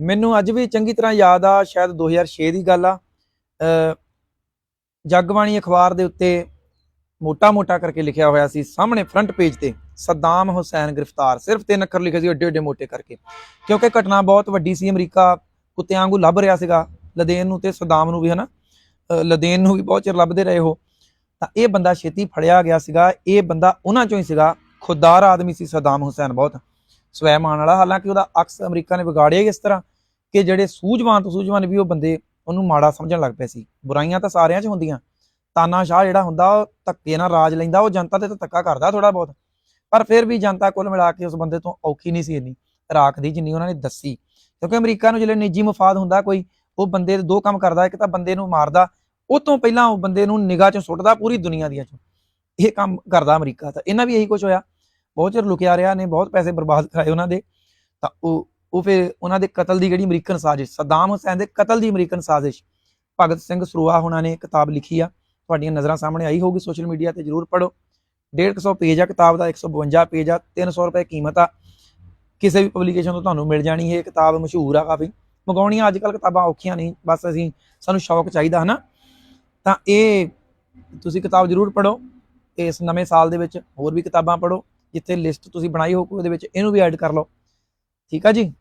ਮੈਨੂੰ ਅੱਜ ਵੀ ਚੰਗੀ ਤਰ੍ਹਾਂ ਯਾਦ ਆ ਸ਼ਾਇਦ 2006 ਦੀ ਗੱਲ ਆ। ਜਗਬਾਣੀ ਅਖਬਾਰ ਦੇ ਉੱਤੇ ਮੋਟਾ-ਮੋਟਾ ਕਰਕੇ ਲਿਖਿਆ ਹੋਇਆ ਸੀ ਸਾਹਮਣੇ ਫਰੰਟ ਪੇਜ ਤੇ ਸੱਦਾਮ ਹੁਸੈਨ ਗ੍ਰਿਫਤਾਰ। ਸਿਰਫ ਤਿੰਨ ਅੱਖਰ ਲਿਖੇ ਸੀ ਏਡੇ ਏਡੇ ਮੋਟੇ ਕਰਕੇ। ਕਿਉਂਕਿ ਘਟਨਾ ਬਹੁਤ ਵੱਡੀ ਸੀ ਅਮਰੀਕਾ ਕੁੱਤਿਆਂ ਵਾਂਗੂ ਲੱਭ ਰਿਹਾ ਸੀਗਾ ਲਦੇਨ ਨੂੰ ਤੇ ਸਦਾਮ ਨੂੰ ਵੀ ਹਨਾ? ਅ, ਲਦੇਨ ਨੂੰ ਵੀ ਬਹੁਤ ਚਿਰ ਲੱਭਦੇ ਰਹੇ ਉਹ। ਤਾਂ ਇਹ ਬੰਦਾ ਛੇਤੀ ਫੜਿਆ ਗਿਆ ਸੀਗਾ ਇਹ ਬੰਦਾ ਉਹਨਾਂ ਚੋਂ ਹੀ ਸੀਗਾ ਖੁਦਦਾਰ ਆਦਮੀ ਸੀ ਸਦਾਮ ਹੁਸੈਨ ਬਹੁਤ। ਸਵੈਮਾਨ ਵਾਲਾ। ਹਾਲਾਂਕਿ ਉਹਦਾ ਅਕਸ ਅਮਰੀਕਾ ਨੇ ਵਿਗਾੜਿਆ ਇਸ ਤਰ੍ਹਾਂ ਕਿ ਜਿਹੜੇ ਸੂਝਵਾਨ ਤੋਂ ਸੂਝਵਾਨ ਵੀ ਉਹ ਬੰਦੇ ਉਹਨੂੰ ਮਾੜਾ ਸਮਝਣ ਲੱਗ ਪਏ ਸੀ। ਬੁਰਾਈਆਂ ਤਾਂ ਸਾਰਿਆਂ 'ਚ ਹੁੰਦੀਆਂ। ਤਾਨਾਸ਼ਾਹ ਜਿਹੜਾ ਹੁੰਦਾ, ਉਹ ਧੱਕੇ ਨਾਲ ਰਾਜ ਲੈਂਦਾ, ਉਹ ਜਨਤਾ ਤੇ ਤਾਂ ਧੱਕਾ ਕਰਦਾ ਥੋੜਾ ਬਹੁਤ। ਪਰ ਫਿਰ ਵੀ ਜਨਤਾ ਕੁੱਲ ਮਿਲਾ ਕੇ ਉਸ ਬੰਦੇ ਤੋਂ ਔਖੀ ਨਹੀਂ ਸੀ ਇੰਨੀ। ਇਰਾਕ ਦੀ ਜਿੰਨੀ ਉਹਨਾਂ ਨੇ ਦੱਸੀ। ਕਿਉਂਕਿ ਅਮਰੀਕਾ ਨੂੰ ਜਿਹੜੇ ਨਿੱਜੀ ਮਫਾਦ ਹੁੰਦਾ ਕੋਈ, ਉਹ ਬੰਦੇ ਦੇ ਦੋ ਕੰਮ ਕਰਦਾ, ਇੱਕ ਤਾਂ ਬੰਦੇ ਨੂੰ ਮਾਰਦਾ, ਉਹ ਤੋਂ ਪਹਿਲਾਂ ਉਹ ਬੰਦੇ ਨੂੰ ਨਿਗਾਹ 'ਚੋਂ ਸੁੱਟਦਾ ਪੂਰੀ ਦੁਨੀਆ ਦੀਆਂ 'ਚੋਂ। ਇਹ ਕੰਮ ਕਰਦਾ ਅਮਰੀਕਾ ਤਾਂ ਇਹਨਾਂ ਵੀ ਇਹੀ ਕੁਝ ਹੋਇਆ। ਬਹੁਤ ਚਿਰ ਲੁਕਿਆ ਰਿਹਾ ਨੇ, ਬਹੁਤ ਪੈਸੇ ਬਰਬਾਦ ਕਰਾਏ ਉਹਨਾਂ ਦੇ। ਤਾਂ ਉਹ ਉਹ ਫਿਰ ਉਹਨਾਂ ਦੇ ਕਤਲ ਦੀ ਜਿਹੜੀ ਅਮਰੀਕਨ ਸਾਜ਼ਿਸ਼, ਸਦਾਮ ਹੁਸੈਨ ਦੇ ਕਤਲ ਦੀ ਅਮਰੀਕਨ ਸਾਜ਼ਿਸ਼, ਭਗਤ ਸਿੰਘ ਸਰੂਆ ਹੁਣਾਂ ਨੇ ਕਿਤਾਬ ਲਿਖੀ ਆ। ਤੁਹਾਡੀਆਂ ਨਜ਼ਰਾਂ ਸਾਹਮਣੇ ਆਈ ਹੋਊਗੀ ਸੋਸ਼ਲ ਮੀਡੀਆ ਤੇ, ਜਰੂਰ ਪੜੋ 150 ਪੇਜ ਆ ਕਿਤਾਬ ਦਾ 152 ਪੇਜ ਆ 300 ਰੁਪਏ ਕੀਮਤ ਆ। ਕਿਸੇ ਵੀ ਪਬਲੀਕੇਸ਼ਨ ਤੋਂ ਤੁਹਾਨੂੰ ਮਿਲ ਜਾਣੀ ਇਹ ਕਿਤਾਬ, ਮਸ਼ਹੂਰ ਆ ਕਾਫੀ। ਮੰਗਾਉਣੀਆਂ ਅੱਜ ਕੱਲ ਕਿਤਾਬਾਂ ਔਖੀਆਂ ਨਹੀਂ ਬਸ ਅਸੀਂ, ਸਾਨੂੰ ਸ਼ੌਕ ਚਾਹੀਦਾ, ਹਨਾ? ਤਾਂ ਇਹ, ਤੁਸੀਂ ਕਿਤਾਬ ਜਰੂਰ ਪੜੋ ਇਸ ਨਵੇਂ ਸਾਲ ਦੇ ਵਿੱਚ ਹੋਰ ਵੀ ਕਿਤਾਬਾਂ ਪੜੋ ਜਿੱਥੇ ਲਿਸਟ ਤੁਸੀਂ ਬਣਾਈ ਹੋ ਉਹਦੇ ਵਿੱਚ ਇਹਨੂੰ ਵੀ ਐਡ ਕਰ ਲਓ। ਠੀਕ ਆ ਜੀ?